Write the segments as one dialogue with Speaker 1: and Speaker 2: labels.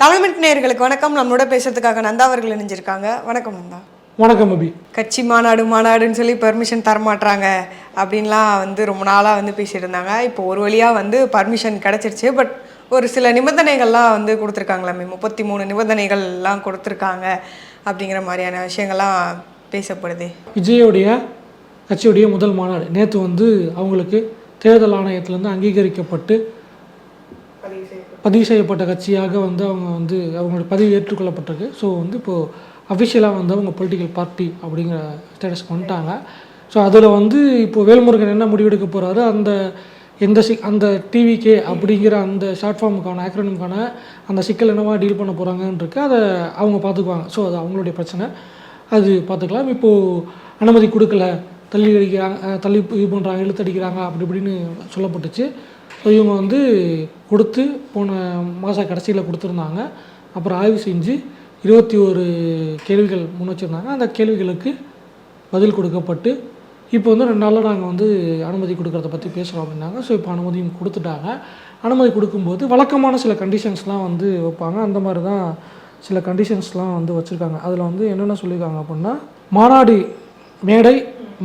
Speaker 1: தமிழ்மிட் நேயர்களுக்கு வணக்கம். நம்மளோட பேசுறதுக்காக நந்தா அவர்கள் இணைஞ்சிருக்காங்க. வணக்கம் நந்தா.
Speaker 2: வணக்கம் அபி.
Speaker 1: கட்சி மாநாடு மாநாடுன்னு சொல்லி பெர்மிஷன் தரமாட்றாங்க அப்படின்லாம் வந்து ரொம்ப நாளாக வந்து பேசிட்டு இருந்தாங்க இப்போ ஒரு வழியாக வந்து பர்மிஷன் கிடச்சிருச்சு. பட் ஒரு சில நிபந்தனைகள்லாம் வந்து கொடுத்துருக்காங்களாமே முப்பத்தி மூணு நிபந்தனைகள்லாம் கொடுத்துருக்காங்க அப்படிங்கிற மாதிரியான விஷயங்கள்லாம் பேசப்படுது.
Speaker 2: விஜயோடைய கட்சியுடைய முதல் மாநாடு. நேற்று வந்து அவங்களுக்கு தேர்தல் ஆணையத்திலேருந்து அங்கீகரிக்கப்பட்டு பதிவு செய்யப்பட்ட கட்சியாக வந்து அவங்க வந்து அவங்களோட பதிவு ஏற்றுக்கொள்ளப்பட்டிருக்கு. ஸோ வந்து இப்போது அஃபிஷியலாக வந்து அவங்க பொலிட்டிக்கல் பார்ட்டி அப்படிங்கிற ஸ்டேட்டஸ்க்கு வந்துட்டாங்க. ஸோ அதில் வந்து இப்போது வேல்முருகன் என்ன முடிவெடுக்க போகிறாரு அந்த எந்த சி அந்த டிவிகே அப்படிங்கிற அந்த ஷார்ட் ஃபார்முக்கான ஆக்ரனுக்கான அந்த சிக்கல் என்னவா டீல் பண்ண போகிறாங்கன்றிருக்கு அதை அவங்க பார்த்துக்குவாங்க. ஸோ அது அவங்களுடைய பிரச்சனை. அது பார்த்துக்கலாம். இப்போது அனுமதி கொடுக்கல. தள்ளி அடிக்கிறாங்க தள்ளி இது பண்ணுறாங்க இழுத்தடிக்கிறாங்க அப்படி இப்படின்னு சொல்லப்பட்டுச்சு. இவங்க வந்து கொடுத்து போன மாத கடைசியில் கொடுத்துருந்தாங்க. அப்புறம் ஆய்வு செஞ்சு இருபத்தி ஒரு கேள்விகள் முன் வச்சுருந்தாங்க. அந்த கேள்விகளுக்கு பதில் கொடுக்கப்பட்டு இப்போ வந்து ரெண்டு நாளில் நாங்கள் வந்து அனுமதி கொடுக்குறத பற்றி பேசுகிறோம் அப்படின்னாங்க. ஸோ இப்போ அனுமதியும் கொடுத்துட்டாங்க. அனுமதி கொடுக்கும்போது வழக்கமான சில கண்டிஷன்ஸ்லாம் வந்து வைப்பாங்க. அந்த மாதிரி தான் சில கண்டிஷன்ஸ்லாம் வந்து வச்சுருக்காங்க. அதில் வந்து என்னென்ன சொல்லியிருக்காங்க அப்படின்னா மாநாடு மேடை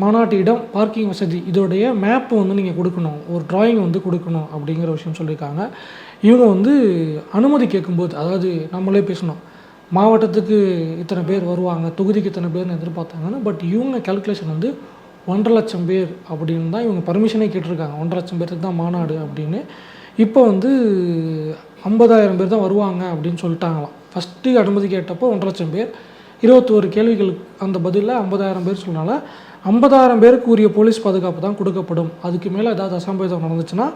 Speaker 2: மாநாட்டு இடம் பார்க்கிங் வசதி இதோடைய மேப்பு வந்து நீங்கள் கொடுக்கணும் ஒரு டிராயிங் வந்து கொடுக்கணும் அப்படிங்கிற விஷயம் சொல்லியிருக்காங்க. இவங்க வந்து அனுமதி கேட்கும்போது அதாவது நம்மளே பேசணும் மாவட்டத்துக்கு இத்தனை பேர் வருவாங்க தொகுதிக்கு இத்தனை பேர்னு எதிர்பார்த்தாங்கன்னா பட் இவங்க கேல்குலேஷன் வந்து ஒன்றரை லட்சம் பேர் அப்படின்னு தான் இவங்க பர்மிஷனே கேட்டிருக்காங்க. ஒன்றரை லட்சம் பேருக்கு தான் மாநாடு அப்படின்னு. இப்போ வந்து ஐம்பதாயிரம் பேர் தான் வருவாங்க அப்படின்னு சொல்லிட்டாங்களாம். ஃபஸ்ட்டு அனுமதி கேட்டப்போ ஒன்றரை லட்சம் பேர் இருபத்தோரு கேள்விகளுக்கு அந்த பதிலில் ஐம்பதாயிரம் பேர் சொன்னால ஐம்பதாயிரம் பேருக்கு உரிய போலீஸ் பாதுகாப்பு தான் கொடுக்கப்படும். அதுக்கு மேலே ஏதாவது அசம்பவிதம் நடந்துச்சுன்னா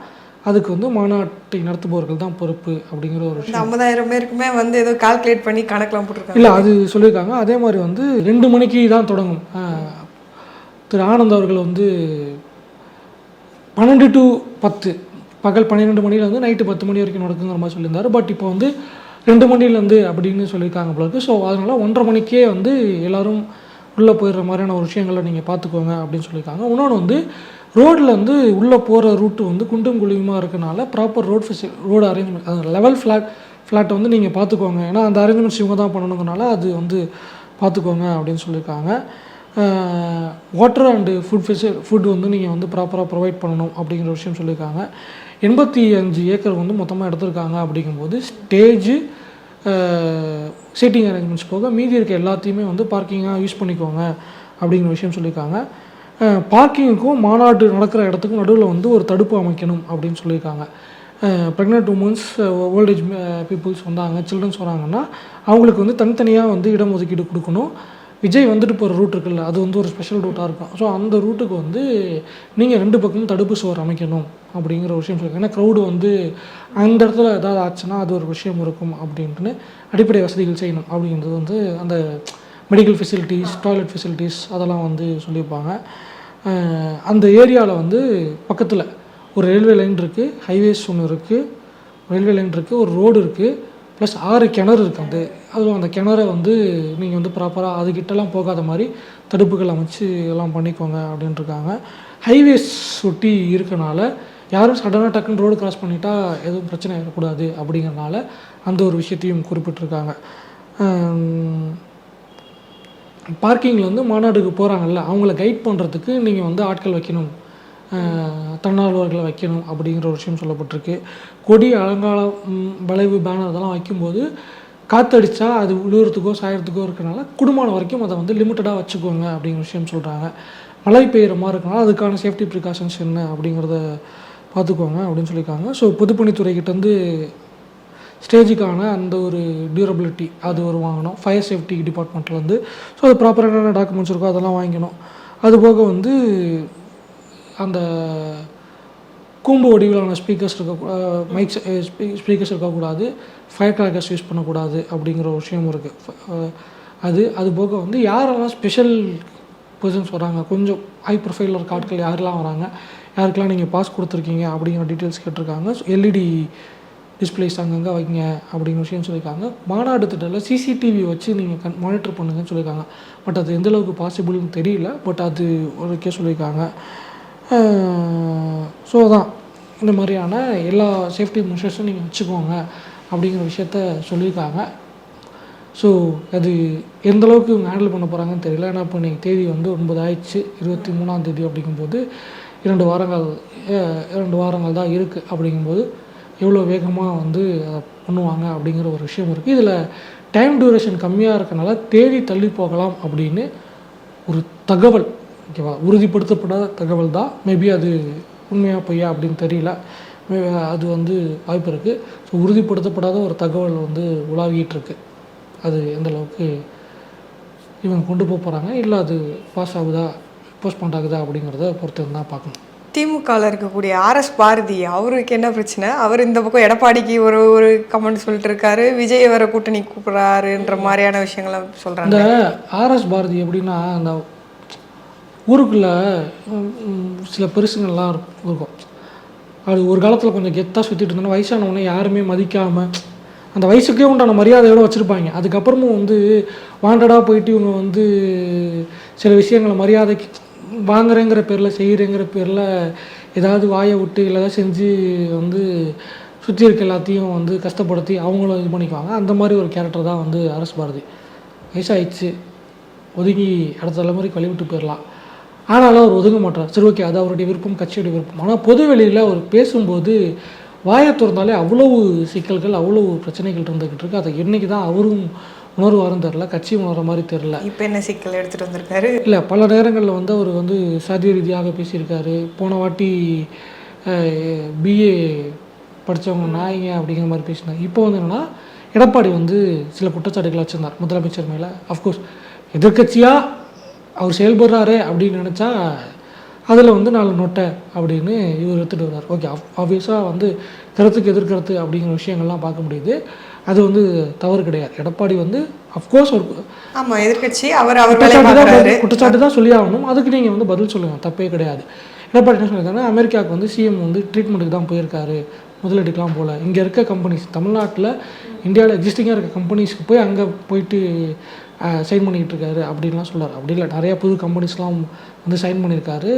Speaker 2: அதுக்கு வந்து மாநாட்டை நடத்துபவர்கள் தான் பொறுப்பு அப்படிங்கிற ஒரு விஷயம்.
Speaker 1: ஐம்பதாயிரம் பேருக்குமே வந்து ஏதோ கால்குலேட் பண்ணி கணக்கெலாம் போட்டிருக்காங்க.
Speaker 2: இல்லை அது சொல்லியிருக்காங்க. அதே மாதிரி வந்து ரெண்டு மணிக்கு தான் தொடங்கும். திரு ஆனந்த் அவர்கள் வந்து பன்னெண்டு டு பத்து பகல் பன்னிரெண்டு மணிலேருந்து வந்து நைட்டு பத்து மணி வரைக்கும் நடக்குங்கிற மாதிரி சொல்லியிருந்தாரு. பட் இப்போ வந்து ரெண்டு மணிலேருந்து அப்படின்னு சொல்லியிருக்காங்க போல ஸோ அதனால் ஒன்றரை மணிக்கே வந்து எல்லோரும் உள்ளே போயிடுற மாதிரியான ஒரு விஷயங்களை நீங்கள் பார்த்துக்கோங்க அப்படின்னு சொல்லியிருக்காங்க. இன்னொன்று வந்து ரோட்டில் வந்து உள்ளே போகிற ரூட்டு வந்து குண்டும் குழியுமாக இருக்கனால ப்ராப்பர் ரோட் ஃபெசி ரோடு அரேஞ்ச்மெண்ட் அது லெவல் ஃப்ளாட் ஃப்ளாட்டை வந்து நீங்கள் பார்த்துக்கோங்க. ஏன்னா அந்த அரேஞ்ச்மெண்ட்ஸ் இவங்க தான் பண்ணணுங்கனால அது வந்து பார்த்துக்கோங்க அப்படின்னு சொல்லியிருக்காங்க. வாட்டர் அண்டு ஃபுட் ஃபெசி ஃபுட் வந்து நீங்கள் வந்து ப்ராப்பராக ப்ரொவைட் பண்ணணும் அப்படிங்கிற விஷயம் சொல்லியிருக்காங்க. எண்பத்தி அஞ்சு ஏக்கர் வந்து மொத்தமாக எடுத்திருக்காங்க அப்படிங்கும்போது ஸ்டேஜு சீட்டிங் அரேஞ்ச்மெண்ட்ஸ் போக மீதி இருக்க எல்லாத்தையுமே வந்து பார்க்கிங்காக யூஸ் பண்ணிக்கோங்க அப்படிங்கிற விஷயம் சொல்லியிருக்காங்க. பார்க்கிங்க்கும் மாநாடு நடக்கிற இடத்துக்கும் நடுவில் வந்து ஒரு தடுப்பு அமைக்கணும் அப்படின்னு சொல்லியிருக்காங்க. Pregnant womens old age peoples வந்தாங்க சில்ட்ரன்ஸ் வராங்கன்னா அவங்களுக்கு வந்து தனித்தனியாக வந்து இடம் ஒதுக்கீடு கொடுக்கணும். விஜய் வந்துட்டு போகிற ரூட் இருக்குல்ல அது வந்து ஒரு ஸ்பெஷல் ரூட்டாக இருக்கும். ஸோ அந்த ரூட்டுக்கு வந்து நீங்கள் ரெண்டு பக்கமும் தடுப்பு சுவர் அமைக்கணும். அப்படிங்கிற ஒரு விஷயம் சொல்லியிருக்காங்க. ஏன்னா க்ரௌடு வந்து அந்த இடத்துல ஏதாவது ஆச்சுன்னா அது ஒரு விஷயம் இருக்கும் அப்படின்ட்டுன்னு அடிப்படை வசதிகள் செய்யணும் அப்படிங்கிறது வந்து அந்த மெடிக்கல் ஃபெசிலிட்டிஸ் டாய்லெட் ஃபெசிலிட்டிஸ் அதெல்லாம் வந்து சொல்லியிருப்பாங்க. அந்த ஏரியாவில் வந்து பக்கத்தில் ஒரு ரயில்வே லைன் இருக்குது ஹைவேஸ் ஒன்று இருக்குது ரயில்வே லைன் இருக்குது ஒரு ரோடு இருக்குது ப்ளஸ் ஆறு கிணறு இருக்குது அந்த அதுவும் அந்த கிணறை வந்து நீங்கள் வந்து ப்ராப்பராக அதுக்கிட்டலாம் போகாத மாதிரி தடுப்புகள் அமைச்சு எல்லாம் பண்ணிக்கோங்க அப்படின்ட்டுருக்காங்க ஹைவேஸ் ஒட்டி இருக்கனால யாரும் சடனாக டக்குன்னு ரோடு கிராஸ் பண்ணிட்டா எதுவும் பிரச்சனை ஆகிடக்கூடாது அப்படிங்கிறனால அந்த ஒரு விஷயத்தையும் குறிப்பிட்டிருக்காங்க. பார்க்கிங்கில் வந்து மாநாடுக்கு போகிறாங்கல்ல அவங்கள கைட் பண்ணுறதுக்கு நீங்கள் வந்து ஆட்கள் வைக்கணும். தன்னார்வலர்களை வைக்கணும் அப்படிங்கிற ஒரு விஷயம் சொல்லப்பட்டிருக்கு. கொடி அலங்கால வளைவு பேனர் அதெல்லாம் வைக்கும்போது காற்றடிச்சா அது விழுகிறதுக்கோ சாயறதுக்கோ இருக்கிறனால குடும்பம் வரைக்கும் அதை வந்து லிமிட்டடாக வச்சுக்கோங்க அப்படிங்கிற விஷயம் சொல்கிறாங்க மழை பெய்கிற மாதிரி இருக்கனால அதுக்கான சேஃப்டி ப்ரிகாஷன்ஸ் என்ன அப்படிங்கிறத பார்த்துக்கோங்க அப்படின்னு சொல்லியிருக்காங்க. ஸோ பொதுப்பணித்துறைக்கிட்டேருந்து ஸ்டேஜுக்கான அந்த ஒரு டியூரபிலிட்டி அது ஒரு வாங்கணும். ஃபயர் சேஃப்டி டிபார்ட்மெண்ட்லேருந்து ஸோ அது ப்ராப்பரான டாக்குமெண்ட்ஸ் இருக்கோ அதெல்லாம் வாங்கிக்கணும். அது போக வந்து அந்த கூம்பு வடிவிலான ஸ்பீக்கர்ஸ் இருக்க மைக்ஸ் ஸ்பீக்கர்ஸ் இருக்கக்கூடாது. ஃபயர் கிராக்கர்ஸ் யூஸ் பண்ணக்கூடாது அப்படிங்கிற ஒரு விஷயம் இருக்குது அது அது போக வந்து யாரெல்லாம் ஸ்பெஷல் பர்சன்ஸ் வராங்க கொஞ்சம் ஹை ப்ரொஃபைலில் இருக்க ஆட்கள் யாரெல்லாம் வராங்க யாருக்கெல்லாம் நீங்கள் பாஸ் கொடுத்துருக்கீங்க அப்படிங்கிற டீட்டெயில்ஸ் கேட்டிருக்காங்க. ஸோ எல்இடி டிஸ்பிளேஸ் அங்கங்கே வைங்க அப்படிங்கிற விஷயம் சொல்லியிருக்காங்க. மாநாடு திட்டத்தில் சிசிடிவி வச்சு நீங்கள் கண் மானிட்டர் பண்ணுங்கன்னு சொல்லியிருக்காங்க. பட் அது எந்த அளவுக்கு பாசிபிள்னு தெரியல. பட் அது ஒரு கே சொல்லியிருக்காங்க ஸோ தான் இந்த மாதிரியான எல்லா சேஃப்டி மெஷர்ஸும் நீங்கள் வச்சுக்கோங்க அப்படிங்கிற விஷயத்த சொல்லியிருக்காங்க. ஸோ அது எந்த அளவுக்கு இவங்க ஹேண்டில் பண்ண போகிறாங்கன்னு தெரியல. ஏன்னா இப்போ இன்றைக்கி தேதி வந்து ஒன்பது ஆயிடுச்சு இருபத்தி மூணாம் தேதி அப்படிங்கும்போது இரண்டு வாரங்கள் இரண்டு வாரங்கள் தான் இருக்குது அப்படிங்கும்போது எவ்வளோ வேகமாக வந்து பண்ணுவாங்க அப்படிங்கிற ஒரு விஷயம் இருக்குது இதில் டைம் டியூரேஷன் கம்மியாக இருக்கனால தேடி தள்ளி போகலாம் அப்படின்னு ஒரு தகவல் ஓகேவா? உறுதிப்படுத்தப்படாத தகவல் தான். மேபி அது உண்மையாக பொய்யா அப்படின்னு தெரியல. அது வந்து வாய்ப்பு இருக்குது ஸோ உறுதிப்படுத்தப்படாத ஒரு தகவல் வந்து உலாகிட்டுருக்கு அது எந்தளவுக்கு இவங்க கொண்டு போக போகிறாங்க இல்லை அது பாஸ் ஆகுதா போஸ்ட்போண்ட் ஆகுதா அப்படிங்கிறத பொறுத்து தான் பார்க்கணும்.
Speaker 1: திமுகவில் இருக்கக்கூடிய ஆர்எஸ் பாரதி அவருக்கு என்ன பிரச்சனை? அவர் இந்த பக்கம் எடப்பாடிக்கு ஒரு ஒரு கமெண்ட் சொல்லிட்டு இருக்காரு. விஜய் வர கூட்டணி கூப்பிட்றாருன்ற மாதிரியான விஷயங்களை சொல்கிறாங்க
Speaker 2: இந்த ஆர்எஸ் பாரதி எப்படின்னா அந்த ஊருக்குள்ளே சில பெருசுங்கள்லாம் இருக்கும். அது ஒரு காலத்தில் கொஞ்சம் கெத்தாக சுற்றிட்டு இருந்தோன்னா வயசானவொடனே யாருமே மதிக்காமல் அந்த வயசுக்கே உண்டான மரியாதையோட வச்சுருப்பாங்க. அதுக்கப்புறமும் வந்து வாண்டடாக போயிட்டு இவங்க வந்து சில விஷயங்களை மரியாதைக்கு வாங்குறேங்கிற பேரில் செய்கிறேங்கிற பேரில் ஏதாவது வாயை விட்டு இல்லை செஞ்சு வந்து சுற்றி இருக்க எல்லாத்தையும் வந்து கஷ்டப்படுத்தி அவங்களும் இது பண்ணிக்குவாங்க. அந்த மாதிரி ஒரு கேரக்டர் தான் வந்து அரசு பாரதி. வயசாயிடுச்சு. ஒதுங்கி அடுத்த தலைமுறைக்கு வழிவிட்டு போயிடலாம். ஆனாலும் அவர் ஒதுங்க மாட்டார். சரி ஓகே அது அவருடைய விருப்பம் கட்சியுடைய விருப்பம். ஆனால் பொது வெளியில் அவர் பேசும்போது வாயை திறந்தாலே அவ்வளவு சிக்கல்கள் அவ்வளவு பிரச்சனைகள் இருந்துக்கிட்டு இருக்கு. அதை இன்றைக்கி தான் அவரும் உணர்வாரும் தெரில கட்சி உணர்ற மாதிரி தெரில
Speaker 1: இப்போ என்ன சிக்கல் எடுத்துகிட்டு வந்திருக்காரு?
Speaker 2: இல்லை பல நேரங்களில் வந்து அவர் வந்து சாதிய ரீதியாக பேசியிருக்காரு. போன வாட்டி பிஏ படித்தவங்க நாய்ங்க அப்படிங்கிற மாதிரி பேசினார் இப்போ வந்து என்னென்னா எடப்பாடி வந்து சில குற்றச்சாட்டுகளை வச்சிருந்தார் முதலமைச்சர் மேலே. அஃப்கோர்ஸ் எதிர்க்கட்சியாக அவர் செயல்படுறாரு அப்படின்னு நினச்சா அதில் வந்து நாலு நொட்டை அப்படின்னு இவர் எடுத்துகிட்டு வர்றார் ஓகே ஆப்வியஸாக வந்து கருத்துக்கு எதிர்கருத்து அப்படிங்கிற விஷயங்கள்லாம் பார்க்க முடியுது. அது வந்து தவறு கிடையாது. எடப்பாடி வந்து அஃப்கோர்ஸ் ஒரு
Speaker 1: ஆமாம் எதிர்க்கட்சி அவர்
Speaker 2: குற்றச்சாட்டு தான் சொல்லி ஆகணும். அதுக்கு நீங்கள் வந்து பதில் சொல்லுங்கள் தப்பே கிடையாது. எடப்பாடி என்ன சொல்லியிருக்காங்கன்னா அமெரிக்காவுக்கு வந்து சிஎம் வந்து ட்ரீட்மெண்ட்டுக்கு தான் போயிருக்காரு. முதலீட்டுக்கெலாம் போகல இங்கே இருக்க கம்பெனிஸ் தமிழ்நாட்டில் இந்தியாவில் எக்ஸிஸ்டிங்காக இருக்க கம்பெனிஸ்க்கு போய் அங்கே போயிட்டு சைன் பண்ணிக்கிட்டு இருக்காரு அப்படின்லாம் சொல்கிறார் அப்படி இல்லை நிறையா புது கம்பெனிஸ்லாம் வந்து சைன் பண்ணியிருக்காரு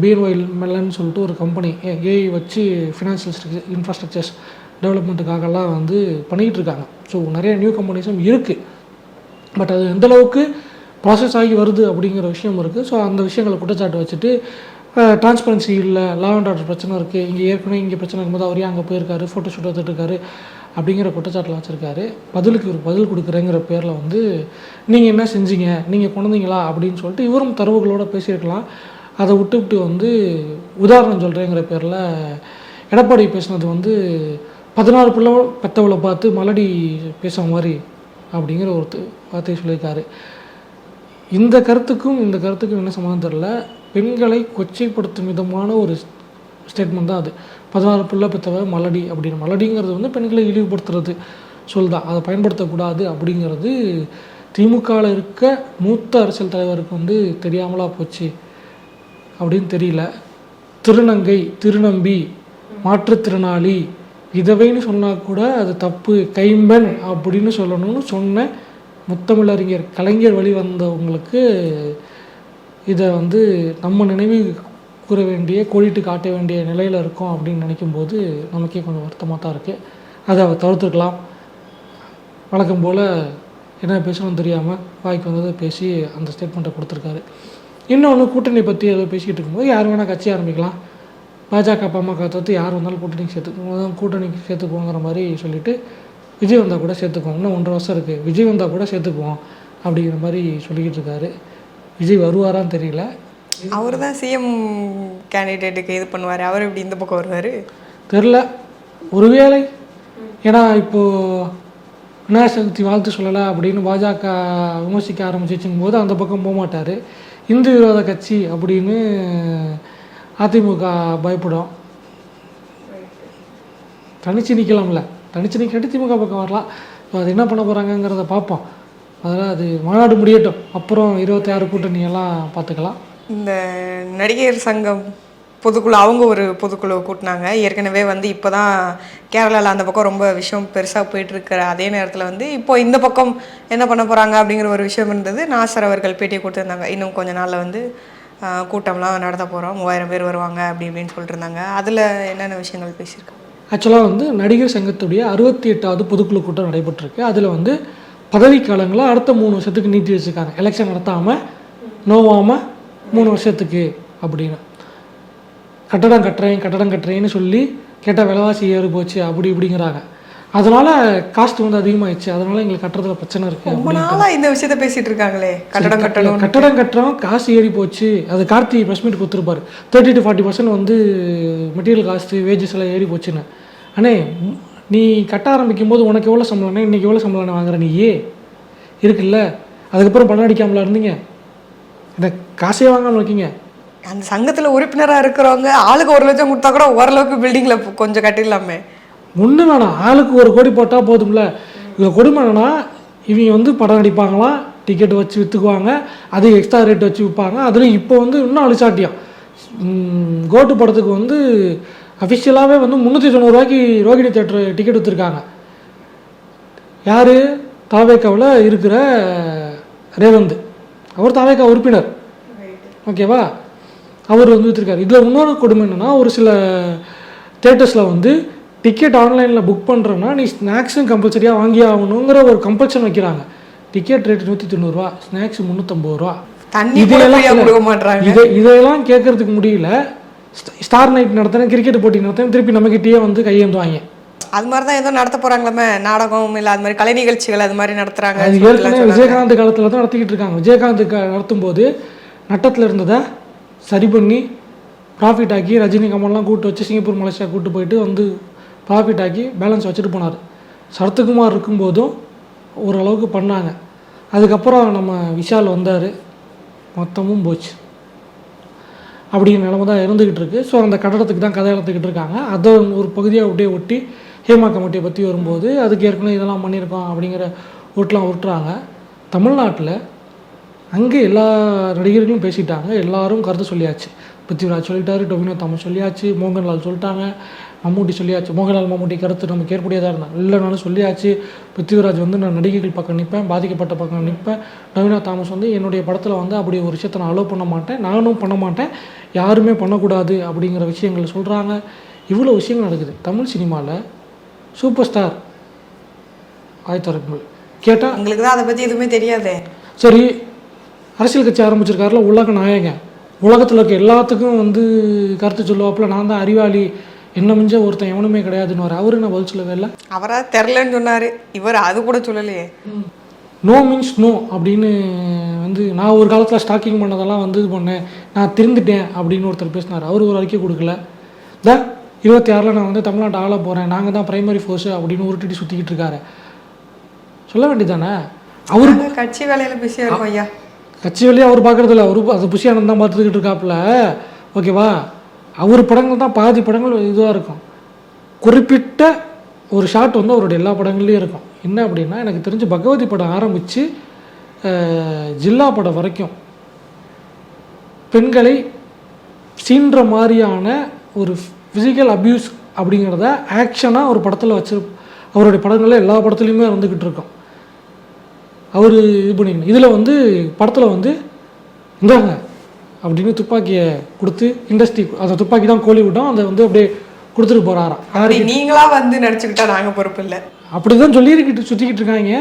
Speaker 2: பிஎன்ஒயில் மெல்லன்னு சொல்லிட்டு ஒரு கம்பெனி ஏஐ வச்சு ஃபினான்ஷியல் இன்ஃப்ராஸ்ட்ரக்சர்ஸ் டெவலப்மெண்ட்டுக்காகலாம் வந்து பண்ணிக்கிட்டு இருக்காங்க ஸோ நிறைய நியூ கம்பெனிஸும் இருக்குது பட் அது எந்த அளவுக்கு ப்ராசஸ் ஆகி வருது அப்படிங்கிற விஷயம் இருக்குது ஸோ அந்த விஷயங்களை குற்றச்சாட்டு வச்சுட்டு டிரான்ஸ்பரன்சி இல்லை லா அண்ட் ஆர்டர் பிரச்சனை இருக்குது இங்கே ஏற்கனவே இங்கே பிரச்சனை இருக்கும்போது அவரே அங்கே போயிருக்காரு ஃபோட்டோ ஷூட் எடுத்துட்டு இருக்காரு. அப்படிங்கிற குற்றச்சாட்டில் வச்சுருக்காரு. பதிலுக்கு ஒரு பதில் கொடுக்குறேங்கிற பேரில் வந்து நீங்கள் என்ன செஞ்சீங்க? நீங்கள் கொண்டீங்களா அப்படின்னு சொல்லிட்டு இவரும் தரவுகளோட பேசியிருக்கலாம். அதை விட்டுவிட்டு வந்து உதாரணம் சொல்கிறேங்கிற பேரில் எடப்பாடி பேசுனது வந்து பதினாறு பிள்ளை பெத்தவளை பார்த்து மலடி பேசுகிற மாதிரி அப்படிங்கிற ஒரு வார்த்தையை சொல்லியிருக்காரு. இந்த கருத்துக்கும் இந்த கருத்துக்கும் என்ன சம்மந்தம் தெரில பெண்களை கொச்சைப்படுத்தும் விதமான ஒரு ஸ்டேட்மெண்ட் தான் அது. பதினாறு பிள்ளை பெற்றவ மலடி அப்படின்னு மலடிங்கிறது வந்து பெண்களை இழிவுபடுத்துறது சொல் தான் அதை பயன்படுத்தக்கூடாது அப்படிங்கிறது திமுகவில் இருக்க மூத்த அரசியல் தலைவருக்கு வந்து தெரியாமலா போச்சு அப்படின்னு தெரியல. திருநங்கை திருநம்பி மாற்றுத்திறனாளி விதவைன்னு சொன்னால் கூட அது தப்பு. கைம்பெண் அப்படின்னு சொல்லணும்னு சொன்ன முத்தமிழறிஞர் கலைஞர் வழி வந்தவங்களுக்கு இதை வந்து நம்ம நினைவு கூற வேண்டிய கோடிட்டு காட்ட வேண்டிய நிலையில் இருக்கோம் அப்படின்னு நினைக்கும்போது நமக்கே கொஞ்சம் வருத்தமாக தான் இருக்குது அதை அவர் தவிர்த்துருக்கலாம். வழக்கம் போல் என்ன பேசணும்னு தெரியாமல் வாய்க்கு வந்ததை பேசி அந்த ஸ்டேட்மெண்ட்டை கொடுத்துருக்காரு. இன்னொன்று கூட்டணி பற்றி ஏதோ பேசிக்கிட்டு இருக்கும்போது யார் வேணால் கட்சி ஆரம்பிக்கலாம். பாஜக பாமக தவிர்த்து யார் வந்தாலும் கூட்டணிக்கு சேர்த்துக்கோங்க கூட்டணிக்கு சேர்த்துக்குவோங்கிற மாதிரி சொல்லிட்டு விஜய் வந்தால் கூட சேர்த்துக்குவோம். இன்னும் ஒன்றரை வருஷம் இருக்குது விஜய் வந்தால் கூட சேர்த்துக்குவோம் அப்படிங்கிற மாதிரி சொல்லிக்கிட்டு இருக்காரு. விஜய் வருவாரான்னு தெரியல.
Speaker 1: அவர் தான் சிஎம் கேண்டிடேட்டுக்கு இது பண்ணுவார். அவர் இப்படி இந்த பக்கம் வருவார்?
Speaker 2: தெரில ஒருவேளை ஏன்னா இப்போது விநாயகர் சதுர்த்தி வாழ்த்து சொல்லலை அப்படின்னு பாஜக விமர்சிக்க ஆரம்பிச்சிச்சுங்கும் போது அந்த பக்கம் போக மாட்டார். இந்து விரோத கட்சி அப்படின்னு அதிமுக பயப்படும். தனிச்சு நிற்கலாம்ல தனிச்சு நிற்காட்டி திமுக பக்கம் வரலாம். ஸோ அது என்ன பண்ண போகிறாங்கங்கிறத பார்ப்போம். அதெல்லாம் அது மாநாடு முடியட்டும். அப்புறம் இருபத்தி ஆறு கூட்டணி எல்லாம் பார்த்துக்கலாம்.
Speaker 1: இந்த நடிகர் சங்கம் பொதுக்குழு அவங்க ஒரு பொதுக்குழு கூட்டினாங்க. ஏற்கனவே வந்து இப்போ தான் கேரளாவில் அந்த பக்கம் ரொம்ப விஷயம் பெருசாக போயிட்டுருக்கிற அதே நேரத்தில் வந்து இப்போ இந்த பக்கம் என்ன பண்ண போகிறாங்க அப்படிங்கிற ஒரு விஷயம் இருந்தது. நாசர் அவர்கள் பேட்டியை கொடுத்துருந்தாங்க. இன்னும் கொஞ்ச நாளில் வந்து கூட்டம்லாம் நடத்த போகிறோம் மூவாயிரம் பேர் வருவாங்க அப்படி இப்படின்னு சொல்லிட்டு இருந்தாங்க அதில் என்னென்ன விஷயங்கள் பேசியிருக்காங்க?
Speaker 2: ஆக்சுவலாக வந்து நடிகர் சங்கத்துடைய அறுபத்தி எட்டாவது பொதுக்குழு கூட்டம் நடைபெற்றிருக்கு. அதில் வந்து பதவிக்காலங்களை அடுத்த மூணு வருஷத்துக்கு நீட்டி வச்சுருக்காங்க. எலெக்ஷன் நடத்தாமல் நோவாமல் மூணு வருஷத்துக்கு அப்படின்னு. கட்டடம் கட்டுறேன் கட்டடம் கட்டுறேன்னு சொல்லி கேட்டால் விலைவாசி ஏறி போச்சு அப்படி இப்படிங்கிறாங்க. அதனால காஸ்ட் வந்து அதிகமாகிடுச்சு அதனால எங்களுக்கு கட்டுறதுல பிரச்சனை இருக்குது
Speaker 1: ரொம்ப நாளா இந்த விஷயத்த பேசிட்டு இருக்காங்களே கட்டடம் கட்டணும்
Speaker 2: கட்டடம் கட்டுறோம் காசு ஏறி போச்சு அது கார்த்தி ப்ரெஸ் மீட் கொடுத்துருப்பாரு. தேர்ட்டி டு ஃபார்ட்டி பர்சன்ட் வந்து மெட்டீரியல் காஸ்ட்டு வேஜஸ் எல்லாம் ஏறி போச்சுன்னு அண்ணே நீ கட்ட ஆரம்பிக்கும் போது உனக்கு எவ்வளோ சம்பளம்னா இன்னைக்கு எவ்வளோ சம்பளம் வாங்குற நீ ஏ இருக்குல்ல? அதுக்கப்புறம் பணம் அடிக்காமல இருந்தீங்க? இந்த காசே வாங்காமல் இருக்கீங்க.
Speaker 1: அந்த சங்கத்துல உறுப்பினரா இருக்கிறவங்க ஆளுக்கு ஒரு லட்சம் கொடுத்தா கூட ஓரளவுக்கு பில்டிங்ல கொஞ்சம் கட்டிடலாமே.
Speaker 2: ஒன்று வேணாம். ஆளுக்கு ஒரு கோடி போட்டால் போதும்ல. இதில் கொடுமை என்னன்னா இவங்க வந்து படம் நடிப்பாங்களாம் டிக்கெட் வச்சு விற்றுக்குவாங்க அது எக்ஸ்ட்ரா ரேட் வச்சு விற்பாங்க அதுலேயும் இப்போ வந்து இன்னும் அழிச்சாட்டியம் கோட்டு படத்துக்கு வந்து அஃபிஷியலாகவே வந்து முந்நூற்றி தொண்ணூறுரூவாய்க்கு ரோகிணி தேட்டர் டிக்கெட் விற்றுருக்காங்க யார்? தாவேக்காவில் இருக்கிற ரேவந்த். அவர் தாவேக்கா உறுப்பினர். ஓகேவா? அவர் வந்து விற்றுருக்காரு இதில் இன்னொரு கொடுமை என்னென்னா ஒரு சில தேட்டர்ஸில் வந்து டிக்கெட் ஆன்லைனில் புக் பண்ணுறோன்னா நீ ஸ்நாக்ஸும் கம்பல்சரியாக வாங்கி ஆகணுங்கிற ஒரு கம்பல்ஷன் வைக்கிறாங்க. டிக்கெட் ரேட் நூற்றி தொண்ணூறுரூவா ஸ்நாக்ஸ் முந்நூற்றம்பது ரூபா
Speaker 1: ஃப்ரீயா கொடுக்க மாட்டாங்க
Speaker 2: இதை இதையெல்லாம் கேட்கறதுக்கு முடியல. ஸ்ட- ஸ்டார் நைட் நடத்துகிறேன் கிரிக்கெட் போட்டி நடத்துகிறேன் திருப்பி நம்மக்கிட்டேயே வந்து கையேந்துவாங்க
Speaker 1: அது மாதிரி தான் ஏதோ நடத்த போறாங்களாமே நாடகம் இல்ல அது மாதிரி கலை நிகழ்ச்சிகள் அது மாதிரி நடத்துறாங்க
Speaker 2: அது ஏற்கனவே விஜயகாந்த் காலத்தில் தான் நடத்திக்கிட்டு இருக்காங்க. விஜயகாந்த் க- நடத்தும்போது நட்டத்தில் இருந்ததை சரி பண்ணி ப்ராஃபிட் ஆக்கி ரஜினி கமல்லாம் கூப்பிட்டு வச்சு சிங்கப்பூர் மலேசியா கூட்டு போயிட்டு வந்து ப்ராஃபிட் ஆக்கி பேலன்ஸ் வச்சுட்டு போனார். சரத்குமார் இருக்கும்போதும் ஓரளவுக்கு பண்ணாங்க. அதுக்கப்புறம் நம்ம விஷால் வந்தார். மொத்தமும் போச்சு. அப்படிங்கிற நிலமை தான் இருந்துக்கிட்டு இருக்கு. ஸோ அந்த கட்டடத்துக்கு தான் கதை எடுத்துக்கிட்டு இருக்காங்க. அதை ஒரு பகுதியாக அப்படியே ஒட்டி ஹேமா கமிட்டியை பற்றி வரும்போது அதுக்கு ஏற்கனவே இதெல்லாம் பண்ணியிருக்கோம் அப்படிங்கிற ஓட்டெலாம் விட்டுறாங்க தமிழ்நாட்டில் அங்கே எல்லா நடிகர்களும் பேசிட்டாங்க எல்லாரும் கருத்து சொல்லியாச்சு. பிருத்திவிராஜ் சொல்லிட்டாரு டொமினோ தாமஸ் சொல்லியாச்சு மோகன்லால் சொல்லிட்டாங்க மம்மூட்டி சொல்லியாச்சு. மோகன்லால் மம்மூட்டி கருத்து நமக்கு ஏற்புடையதாக இருந்தாங்க இல்லைனாலும் சொல்லியாச்சு. பிருத்திவிராஜ் வந்து நான் நடிகைகள் பக்கம் நிற்பேன் பாதிக்கப்பட்ட பக்கம் நிற்பேன். டொமினோ தாமஸ் வந்து என்னுடைய படத்தில் வந்து அப்படி ஒரு விஷயத்தை நான் அலோவ் பண்ண மாட்டேன். நானும் பண்ண மாட்டேன். யாருமே பண்ணக்கூடாது அப்படிங்கிற விஷயங்கள் சொல்கிறாங்க இவ்வளோ விஷயங்கள் நடக்குது. தமிழ் சினிமாவில் சூப்பர் ஸ்டார் ஆயத்தரப்புகள் கேட்டால்
Speaker 1: உங்களுக்கு தான் அதை பத்தி எதுவுமே தெரியாதே.
Speaker 2: சரி அரசியல் கட்சி ஆரம்பிச்சிருக்காருல உலக நாயகன். உலகத்தில் இருக்க எல்லாத்துக்கும் வந்து கருத்து சொல்லுவாப்புல நான் தான் அறிவாளி என்ன மிஞ்ச ஒருத்தன் எவனுமே கிடையாதுன்னு வர அவரு என்ன பதில் சொல்லவே இல்லை?
Speaker 1: அவரா தெரிலன்னு சொன்னாரு. இவர் அது கூட சொல்லலையே.
Speaker 2: நோ மீன்ஸ் நோ அப்படின்னு வந்து நான் ஒரு காலத்தில் ஸ்டாக்கிங் பண்ணதெல்லாம் வந்து இது பண்ணேன். நான் திருந்துட்டேன் அப்படின்னு ஒருத்தர் பேசினார். அவர் ஒரு அறிக்கை கொடுக்கல. த இருபத்தி ஆறில் நான் வந்து தமிழ்நாட்டை ஆள போகிறேன் நாங்கள் தான் பிரைமரி ஃபோர்ஸு அப்படின்னு உருட்டிட்டு சுற்றிக்கிட்டு இருக்காரு. சொல்ல வேண்டியதானே அவர்
Speaker 1: நாங்க கட்சி வேலையில பிஸியா இருக்கோம் ஐயா.
Speaker 2: கட்சி வழியாக அவர் பார்க்குறதில்ல அவர் அவரு அது புஷியானந்த் தான் பார்த்துக்கிட்டு இருக்காப்புல. ஓகேவா? அவர் படங்கள் தான் பாதி படங்கள் இதுவாக இருக்கும். குறிப்பிட்ட ஒரு ஷாட் வந்து அவருடைய எல்லா படங்கள்லேயும் இருக்கும். என்ன அப்படின்னா எனக்கு தெரிஞ்சு பகவதி படம் ஆரம்பித்து ஜில்லா படம் வரைக்கும் பெண்களை சீன்ற மாதிரியான ஒரு ஃபிசிக்கல் அப்யூஸ் அப்படிங்கிறத ஆக்ஷனாக ஒரு படத்தில் வச்சு அவருடைய படங்களில் எல்லா படத்துலையுமே வந்துக்கிட்டு இருக்கோம். அவர் இது பண்ணிக்கணும். இதில் வந்து படத்தில் வந்து இந்தாங்க அப்படின்னு துப்பாக்கியை கொடுத்து இண்டஸ்ட்ரி அந்த துப்பாக்கி தான் கோலி விட்டோம் அதை வந்து அப்படியே கொடுத்துட்டு போகிறாராம்
Speaker 1: அப்படி நீங்களா வந்து நடிச்சுக்கிட்டா நாங்க பொறுப்பு இல்ல.
Speaker 2: அப்படி தான் சொல்லியிருக்கிட்டு சுற்றிக்கிட்டு இருக்காங்க.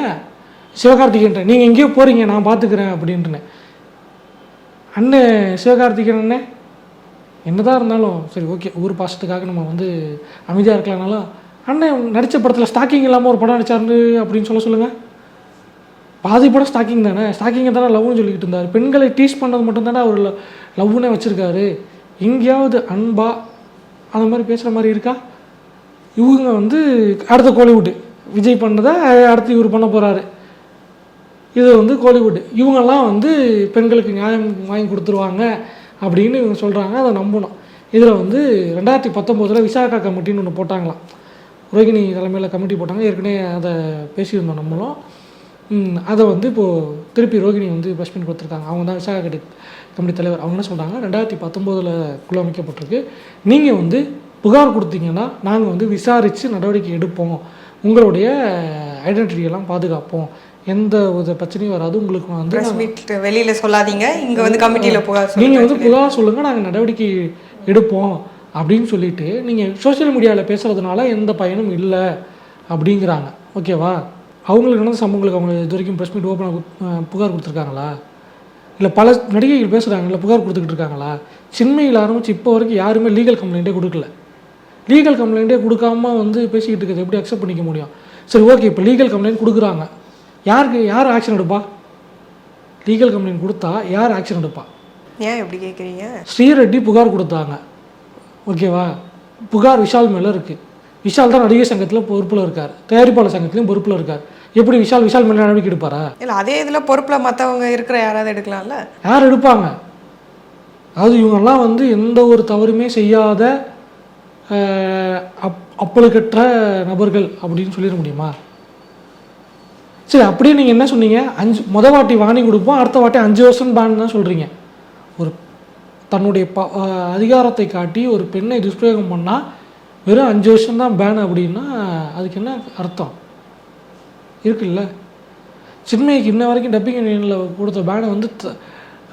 Speaker 2: சிவகார்த்திகேயன் நீங்கள் எங்கேயோ போகிறீங்க நான் பார்த்துக்கிறேன் அப்படின்ட்டுனேன். அண்ணன் சிவகார்த்திகேயன் அண்ணே என்னதான் இருந்தாலும் சரி ஓகே ஊர் பாசத்துக்காக நம்ம வந்து அமைதியாக இருக்கலாம்னாலும் அண்ணன் நடித்த படத்தில் ஸ்டாக்கிங் இல்லாமல் ஒரு படம் நடிச்சாருன்னு அப்படின்னு சொல்ல சொல்லுங்கள் பாதி படம் ஸ்டாக்கிங் தானே? ஸ்டாக்கிங்கை தானே லவ்னு சொல்லிக்கிட்டு இருந்தார். பெண்களை டீஸ் பண்ணது மட்டும் தானே அவர் லவ்னே வச்சுருக்காரு. எங்கேயாவது அன்பா அந்த மாதிரி பேசுகிற மாதிரி இருக்கா? இவங்க வந்து அடுத்த கோலிவுட். விஜய் பண்ணதை அடுத்து இவர் பண்ண போகிறாரு இது வந்து கோலிவுட். இவங்கெல்லாம் வந்து பெண்களுக்கு நியாயம் வாங்கி கொடுத்துருவாங்க அப்படின்னு இவங்க சொல்கிறாங்க அதை நம்பணும். இதில் வந்து ரெண்டாயிரத்தி பத்தொம்போதில் விசாகா கமிட்டின்னு ஒன்று போட்டாங்களாம். ரோகிணி தலைமையில் கமிட்டி போட்டாங்க. ஏற்கனவே அதை பேசியிருந்தோம் நம்மளும். அதை வந்து இப்போது திருப்பி ரோகிணி வந்து ப்ரெஸ் பண்ணி கொடுத்துருக்காங்க. அவங்க தான் விசாகா கட்டி கமிட்டி தலைவர். அவங்க என்ன சொல்கிறாங்க ரெண்டாயிரத்தி பத்தொம்போதில் குழு அமைக்கப்பட்டிருக்கு. நீங்கள் வந்து புகார் கொடுத்தீங்கன்னா நாங்கள் வந்து விசாரித்து நடவடிக்கை எடுப்போம். உங்களுடைய ஐடென்டிட்டியெல்லாம் பாதுகாப்போம். எந்த ஒரு பிரச்சனையும் வராது. உங்களுக்கு வந்து
Speaker 1: வெளியில சொல்லாதீங்க. இங்க வந்து கமிட்டியில புகார்
Speaker 2: நீங்கள் வந்து புகார் சொல்லுங்கள் நாங்கள் நடவடிக்கை எடுப்போம் அப்படின்னு சொல்லிட்டு நீங்கள் சோஷியல் மீடியாவில் பேசுகிறதுனால எந்த பயனும் இல்லை அப்படிங்கிறாங்க. ஓகேவா? அவங்களுக்கு நடந்த சம்பவங்களுக்கு அவங்க இது வரைக்கும் ப்ரெஸ் மீட் ஓப்பனாக புகார் கொடுத்துருக்காங்களா? இல்லை பல நடிகைகள் பேசுகிறாங்க இல்லை புகார் கொடுத்துக்கிட்டு இருக்காங்களா? சின்மையில் ஆரம்பித்து இப்போ வரைக்கும் யாருமே லீகல் கம்ப்ளைண்ட்டே கொடுக்கல. லீகல் கம்ப்ளைண்ட்டே கொடுக்காம வந்து பேசிக்கிட்டு இருக்கிறது எப்படி அக்செப்ட் பண்ணிக்க முடியும்? சரி ஓகே இப்போ லீகல் கம்ப்ளைண்ட் கொடுக்குறாங்க. யாருக்கு யார் ஆக்ஷன் எடுப்பா? லீகல் கம்ப்ளைண்ட் கொடுத்தா யார் ஆக்ஷன் எடுப்பா?
Speaker 1: ஏன் எப்படி கேட்குறீங்க
Speaker 2: ஸ்ரீரெட்டி புகார் கொடுத்தாங்க. ஓகேவா புகார் விஷால் மேலே இருக்குது விஷால் தான் நடிகர் சங்கத்தில் பொறுப்பில் இருக்கார். தயாரிப்பாளர் சங்கத்துலையும் பொறுப்பில் இருக்கார். எப்படி விஷால் விஷால் மேலே நடவடிக்கை எடுப்பாரா?
Speaker 1: இல்லை அதே இதில் பொறுப்பில் மற்றவங்க இருக்கிற யாராவது எடுக்கலாம்ல?
Speaker 2: யார் எடுப்பாங்க? அதாவது இவங்கெல்லாம் வந்து எந்த ஒரு தவறுமே செய்யாத அப் அப்பழுக்கற்ற நபர்கள் அப்படின்னு சொல்லிட முடியுமா? சரி அப்படியே நீங்கள் என்ன சொன்னீங்க? அஞ்சு முத வாட்டி வாங்கி கொடுப்போம் அடுத்த வாட்டி அஞ்சு வருஷம் பேன் தான் சொல்கிறீங்க ஒரு தன்னுடைய ப அதிகாரத்தை காட்டி ஒரு பெண்ணை துஷ்பிரயோகம் பண்ணால் வெறும் அஞ்சு வருஷம் தான் பேன் அப்படின்னா அதுக்கு என்ன அர்த்தம்? இருக்குல்ல? சின்மைக்கு இன்ன வரைக்கும் டப்பிங் யூனியனில் கொடுத்த பேனை வந்து த-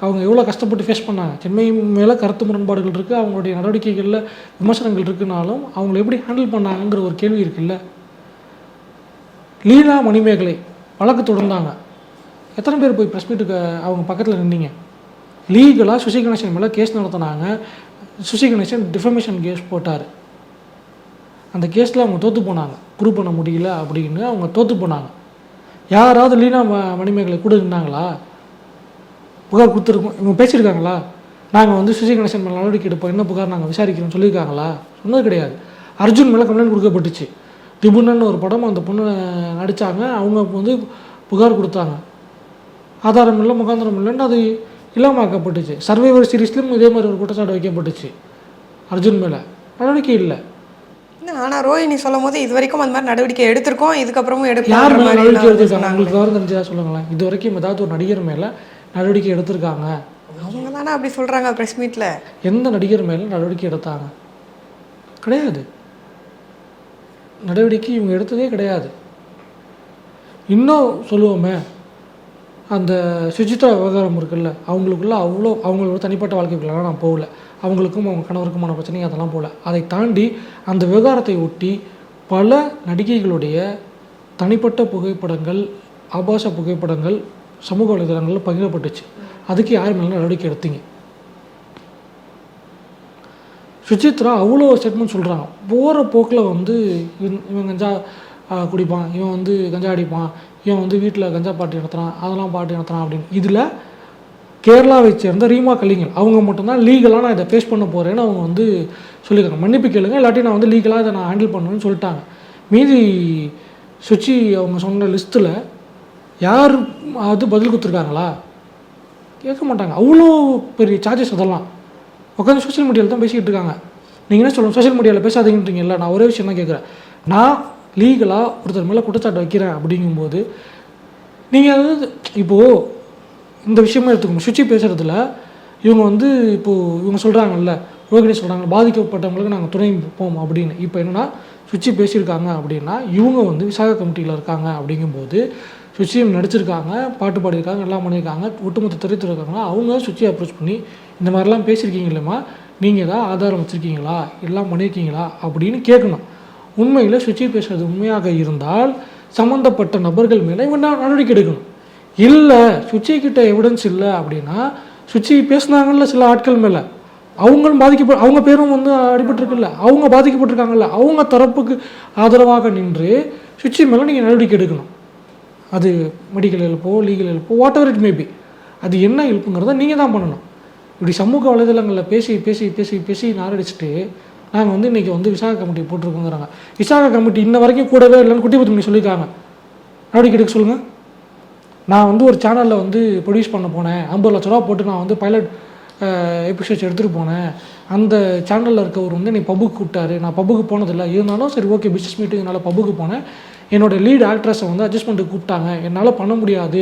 Speaker 2: அவங்க எவ்வளோ கஷ்டப்பட்டு ஃபேஸ் பண்ணாங்க? சின்மயி மேலே கருத்து முரண்பாடுகள் இருக்குது அவங்களுடைய நடவடிக்கைகளில் விமர்சனங்கள் இருக்குனாலும் அவங்கள எப்படி ஹேண்டில் பண்ணாங்கங்கிற ஒரு கேள்வி இருக்குல்ல? லீலா மணிமேகலை வழக்கு தொடர்ந்தாங்க. எத்தனை பேர் போய் ப்ரெஸ் மீட்டுக்கு அவங்க பக்கத்தில் நின்றீங்க லீகலாக சுசி கணேசன் மேலே கேஸ் நடத்தினாங்க. சுசி கணேசன் டிஃபமேஷன் கேஸ் போட்டார். அந்த கேஸில் அவங்க தோற்று போனாங்க. ப்ரூவ் பண்ண முடியல அப்படின்னு அவங்க தோற்று போனாங்க. யாராவது லீனா மணிமேகலை கூட புகார் கொடுத்துருக்கோம். இவங்க பேசியிருக்காங்களா? நாங்கள் வந்து சுசி கணேசன் மேலே நடவடிக்கை எடுப்போம். என்ன புகார் நாங்கள் விசாரிக்கிறோம் சொல்லியிருக்காங்களா? சொன்னது கிடையாது. அர்ஜுன் மேலே கம்ப்ளைண்ட் கொடுக்கப்பட்டுச்சு. திபுனன்னு ஒரு படம் அந்த பொண்ணு நடித்தாங்க அவங்க வந்து புகார் கொடுத்தாங்க. ஆதாரம் இல்லை முகாந்திரம் இல்லைன்னு அது இல்லாமக்கப்பட்டுச்சு சர்வைவர் சீரீஸ்லையும் இதே மாதிரி ஒரு குற்றச்சாட்டு வைக்கப்பட்டுச்சு. அர்ஜுன் மேலே. நடவடிக்கை இல்லை.
Speaker 1: ஆனால் ரோஹிணி சொல்லும் போது இது வரைக்கும் அந்த மாதிரி நடவடிக்கை எடுத்திருக்கோம் இதுக்கப்புறமும் எடுக்கலாம்.
Speaker 2: உங்களுக்கு விவரம் தெரிஞ்சதா சொல்லுங்களேன். இது வரைக்கும் ஏதாவது ஒரு நடிகர் மேலே நடவடிக்கை எடுத்திருக்காங்க?
Speaker 1: அவங்க தானே அப்படி சொல்கிறாங்க ப்ரெஸ் மீட்டில்
Speaker 2: எந்த நடிகர் மேலே நடவடிக்கை எடுத்தாங்க? கிடையாது. நடவடிக்கை இவங்க எடுத்ததே கிடையாது. இன்னும் சொல்லுவோமே அந்த சுஜித்ரா விவகாரம் இருக்குல்ல அவங்களுக்குள்ள அவ்வளோ அவங்களோட தனிப்பட்ட வாழ்க்கைக்குள்ளலாம் நான் போகல. அவங்களுக்கும் அவங்க கணவருக்குமான பிரச்சனை அதெல்லாம் போகல. அதை தாண்டி அந்த விவகாரத்தை ஒட்டி பல நடிகைகளுடைய தனிப்பட்ட புகைப்படங்கள் ஆபாச புகைப்படங்கள் சமூக வலைதளங்களில் பகிரப்பட்டுச்சு. அதுக்கு யார் மேலே நடவடிக்கை எடுத்தீங்க? சுஜித்ரா அவ்வளோ ஸ்டேட்மெண்ட் சொல்கிறாங்க போகிற போக்கில் வந்து இவன் இவன் கஞ்சா குடிப்பான் இவன் வந்து கஞ்சா அடிப்பான் இவன் வந்து வீட்டில் கஞ்சா பாட்டு நடத்துகிறான் அதெல்லாம் பாட்டு நடத்துகிறான் அப்படின்னு. இதில் கேரளாவை சேர்ந்த ரீமா கலிங்கல் அவங்க மட்டும்தான் லீகலாக நான் இதை ஃபேஸ் பண்ண போகிறேன்னு அவங்க வந்து சொல்லியிருக்காங்க. மன்னிப்பு கேளுங்க இல்லாட்டி நான் வந்து லீகலாக இதை நான் ஹேண்டில் பண்ணுவேன்னு சொல்லிட்டாங்க. மீதி சுச்சி அவங்க சொன்ன லிஸ்ட்டில் யார் அது பதில் கொடுத்துருக்காங்களா? கேட்க மாட்டாங்க. அவ்வளோ பெரிய சார்ஜஸ் அதெல்லாம். உட்காந்து சோஷியல் மீடியாவில் தான் பேசிக்கிட்டு இருக்காங்க. நீங்கள் என்ன சொல்லணும் சோஷியல் மீடியாவில் பேசாதீங்கன்றீங்கல்ல நான் ஒரே விஷயம் தான் கேட்குறேன். நான் லீகலாக ஒருத்தர் மேலே குற்றச்சாட்டு வைக்கிறேன் அப்படிங்கும்போது நீங்கள் அதாவது இப்போது இந்த விஷயமா எடுத்துக்கணும் சுச்சி பேசுகிறதுல இவங்க வந்து இப்போது இவங்க சொல்கிறாங்கல்ல ரோகிணி சொல்கிறாங்க பாதிக்கப்பட்டவங்களுக்கு நாங்கள் துணை போம் அப்படின்னு. இப்போ என்னென்னா சுச்சி பேசியிருக்காங்க அப்படின்னா இவங்க வந்து விசாக கமிட்டியில் இருக்காங்க அப்படிங்கும்போது சுச்சியும் நடிச்சிருக்காங்க பாட்டு பாடியிருக்காங்க எல்லாம் பண்ணியிருக்காங்க ஒட்டுமொத்த திரைத்துறை இருக்காங்க அவங்க சுச்சியை அப்ரோச் பண்ணி இந்த மாதிரிலாம் பேசியிருக்கீங்க இல்லைம்மா நீங்கள் ஏதாவது ஆதாரம் வச்சுருக்கீங்களா எல்லாம் பண்ணியிருக்கீங்களா அப்படின்னு கேட்கணும். உண்மையில் சுச்சி பேசுறது உண்மையாக இருந்தால் சம்மந்தப்பட்ட நபர்கள் மேலே இவன் நடவடிக்கை எடுக்கணும். இல்லை சுச்சி கிட்ட எவிடன்ஸ் இல்லை அப்படின்னா சுச்சி பேசுனாங்கல்ல சில ஆட்கள் மேலே. அவங்களும் பாதிக்கப்ப அவங்க பேரும் வந்து அடிபட்டிருக்குல்ல. அவங்க பாதிக்கப்பட்டிருக்காங்கல்ல. அவங்க தரப்புக்கு ஆதரவாக நின்று சுச்சி மேலே நீங்கள் நடவடிக்கை எடுக்கணும். அது மெடிக்கல் ஹெல்ப்போ லீகல் ஹெல்ப்போ வாட் எவர் இட் மேபி அது என்ன ஹெல்ப்புங்கிறத நீங்கள் தான் பண்ணணும். இப்படி சமூக வலைதளங்களில் பேசி பேசி பேசி பேசி நாரடிச்சிட்டு நாங்கள் வந்து இன்றைக்கி வந்து விசாக கமிட்டி போட்டிருக்கோங்கிறாங்க. விசாக கமிட்டி இன்ன வரைக்கும் கூடவே இல்லைன்னு குட்டி பத்தி சொல்லியிருக்காங்க. நடவடிக்கை எடுக்க சொல்லுங்கள் நான் வந்து ஒரு சேனலில் வந்து ப்ரொடியூஸ் பண்ண போனேன். ஐம்பது லட்ச ரூபா போட்டு நான் வந்து பைலட் எபிசோட்ஸ் எடுத்துகிட்டு போனேன். அந்த சேனலில் இருக்கவர் வந்து என்னை பப்புக்கு கூப்பிட்டாரு. நான் பப்புக்கு போனதில்லை. இருந்தாலும் சரி ஓகே பிஸ்னஸ் மீட்டிங்னால பப்புக்கு போனேன். என்னோட லீட் ஆக்ட்ரஸை வந்து அட்ஜஸ்ட்மெண்ட்டு கூப்பிட்டாங்க. என்னால் பண்ண முடியாது.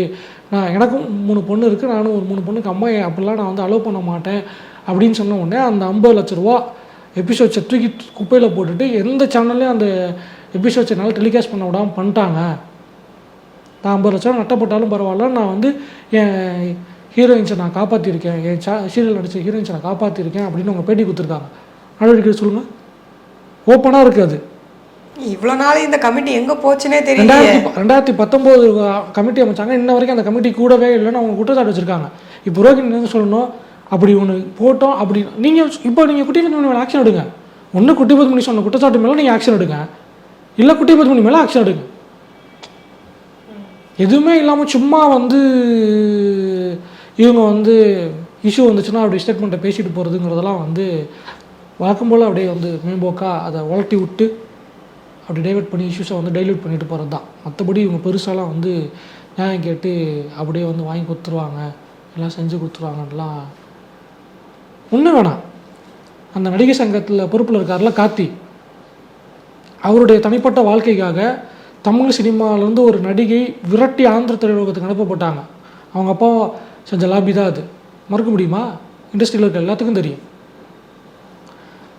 Speaker 2: நான் எனக்கும் மூணு பொண்ணு இருக்குது நானும் ஒரு மூணு பொண்ணுக்கு அம்மா அப்படிலாம் நான் வந்து அலோவ் பண்ண மாட்டேன். அப்படின்னு சொன்ன உடனே அந்த ஐம்பது லட்ச ரூபா எபிசோட்ஸை தூக்கி குப்பையில் போட்டுட்டு எந்த சேனல்லையும் அந்த எபிசோட்ஸ் என்னால் டெலிகாஸ்ட் பண்ண விடாமல் பண்ணிட்டாங்க. நான் ஐம்பது லட்சம் நட்டப்பட்டாலும் பரவாயில்ல. நான் வந்து என் ஹீரோயின்ஸை நான் காப்பாற்றிருக்கேன் என் சா சீரியல் நடித்த ஹீரோயின்ஸை நான் காப்பாற்றிருக்கேன் அப்படின்னு அவங்க பேட்டி கொடுத்துருக்காங்க. நடவடிக்கை சொல்லுங்கள் ஓப்பனாக இருக்காது
Speaker 1: இவ்வளோ நாள் இந்த கமிட்டி எங்கே போச்சுனே தெரியல
Speaker 2: ரெண்டாயிரத்தி ரெண்டாயிரத்தி பத்தொம்போது கமிட்டி அமைச்சாங்க. இன்ன வரைக்கும் அந்த கமிட்டி கூடவே இல்லைன்னு அவங்க குற்றச்சாட்டு வச்சுருக்காங்க. இப்போ ரோகிணி என்ன சொல்லணும்? அப்படி ஒன்று போட்டோம் அப்படி நீங்கள் இப்போ நீங்கள் குட்டி பத்து மணி மேலே ஆக்ஷன் எடுங்க. ஒன்று மணி சொன்ன குற்றச்சாட்டு மேலே நீங்கள் ஆக்ஷன் எடுங்க. இல்லை குட்டி பத்து மணி மேலே ஆக்ஷன் எடுங்க. எதுவுமே இல்லாமல் சும்மா வந்து இவங்க வந்து இஷ்யூ வந்துச்சுன்னா அப்படி ஸ்டேட்மெண்ட்டை பேசிட்டு போகிறதுங்கிறதெல்லாம் வந்து வழக்கம் போல் அப்படியே வந்து மேம்போக்காக அதை உலட்டி விட்டு அப்படி டைவெர்ட் பண்ணி இஷ்யூஸை வந்து டைல்யூட் பண்ணிட்டு போகிறது தான் மற்றபடி இவங்க பெருசாலாம் வந்து நியாயம் கேட்டு அப்படியே வந்து வாங்கி கொடுத்துருவாங்க. எல்லாம் செஞ்சு கொடுத்துருவாங்கலாம் ஒன்று வேணாம். அந்த நடிகை சங்கத்தில் பொறுப்பில் இருக்கார்ல கார்த்தி. அவருடைய தனிப்பட்ட வாழ்க்கைக்காக தமிழ் சினிமாவிலேருந்து ஒரு நடிகை விரட்டி ஆந்திர திரையுலகத்துக்கு அனுப்பப்பட்டாங்க அவங்க அப்பா செஞ்ச லாபி தான் அது. மறுக்க முடியுமா? இண்டஸ்ட்ரியில் இருக்க எல்லாத்துக்கும் தெரியும்.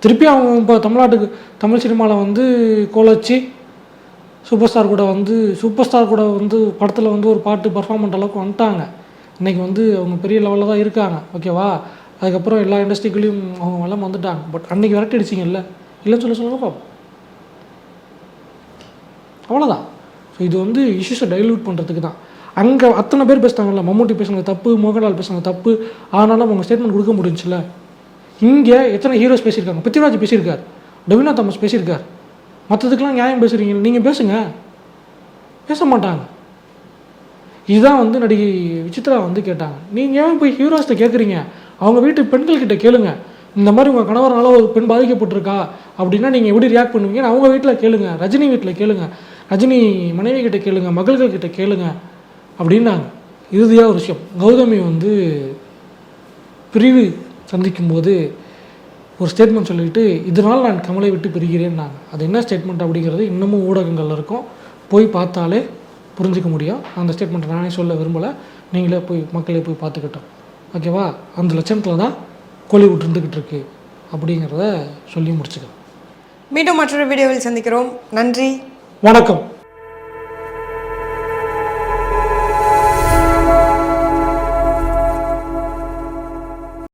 Speaker 2: திருப்பி அவங்க இப்போ தமிழ்நாட்டுக்கு தமிழ் சினிமாவில் வந்து கோலச்சி சூப்பர் ஸ்டார் கூட வந்து சூப்பர் ஸ்டார் கூட வந்து படத்தில் வந்து ஒரு பாட்டு பர்ஃபார்ம் பண்ணுற அளவுக்கு வந்துட்டாங்க. இன்றைக்கி வந்து அவங்க பெரிய லெவலில் தான் இருக்காங்க. ஓகேவா அதுக்கப்புறம் எல்லா இண்டஸ்ட்ரிக்குள்ளேயும் அவங்க எல்லாம் வந்துட்டாங்க. பட் அன்றைக்கி விரட்டி அடிச்சிங்கல்ல? இல்லைன்னு சொல்ல சொல்லுங்க பாப்போம். அவ்வளோதான் ஸோ இது வந்து இஷ்யூஸை டைல்யூட் பண்ணுறதுக்கு தான். அங்கே அத்தனை பேர் பேசுகிறாங்கல்ல மம்முட்டி பேசுனாங்க தப்பு மோகன்லால் பேசுனாங்க தப்பு. ஆனாலும் அவங்க ஸ்டேட்மெண்ட் கொடுக்க முடிஞ்சில்ல? இங்கே எத்தனை ஹீரோஸ் பேசியிருக்காங்க? பிருத்திவிராஜ் பேசியிருக்கார். டொவினா தாமஸ் பேசியிருக்கார். மற்றதுக்கெல்லாம் நியாயம் பேசுகிறீங்க நீங்கள் பேசுங்க. பேச மாட்டாங்க. இதுதான் வந்து நடிகை விசித்ரா வந்து கேட்டாங்க. நீங்கள் ஏன் போய் ஹீரோஸ்ட்டை கேட்குறீங்க அவங்க வீட்டு பெண்கள்கிட்ட கேளுங்க. இந்த மாதிரி உங்கள் கணவரால் ஒரு பெண் பாதிக்கப்பட்டிருக்கா? அப்படின்னா நீங்கள் எப்படி ரியாக்ட் பண்ணுவீங்கன்னு அவங்க வீட்டில் கேளுங்க. ரஜினி வீட்டில் கேளுங்க. ரஜினி மனைவி கிட்ட கேளுங்க. மகள்கள் கிட்ட கேளுங்க. அப்படின்னாங்க. இறுதியாக ஒரு விஷயம். கௌதமி வந்து பிரிவு சந்திக்கும்போது ஒரு ஸ்டேட்மெண்ட் சொல்லிட்டு இதனால் நான் கமலை விட்டு பிரிகிறேன்னாங்க. அது என்ன ஸ்டேட்மெண்ட் அப்படிங்கிறது இன்னமும் ஊடகங்களில் இருக்கும். போய் பார்த்தாலே புரிஞ்சிக்க முடியும். அந்த ஸ்டேட்மெண்ட்டை நானே சொல்ல விரும்பலை. நீங்களே போய் மக்களே போய் பார்த்துக்கிட்டோம். ஓகேவா? அந்த லட்சணத்தில் தான் கோலிவுட் இருந்துக்கிட்டு இருக்கு அப்படிங்கிறத சொல்லி முடிச்சுக்கிறேன்
Speaker 1: மீண்டும் மற்றொரு வீடியோவில் சந்திக்கிறோம். நன்றி.
Speaker 2: வணக்கம்.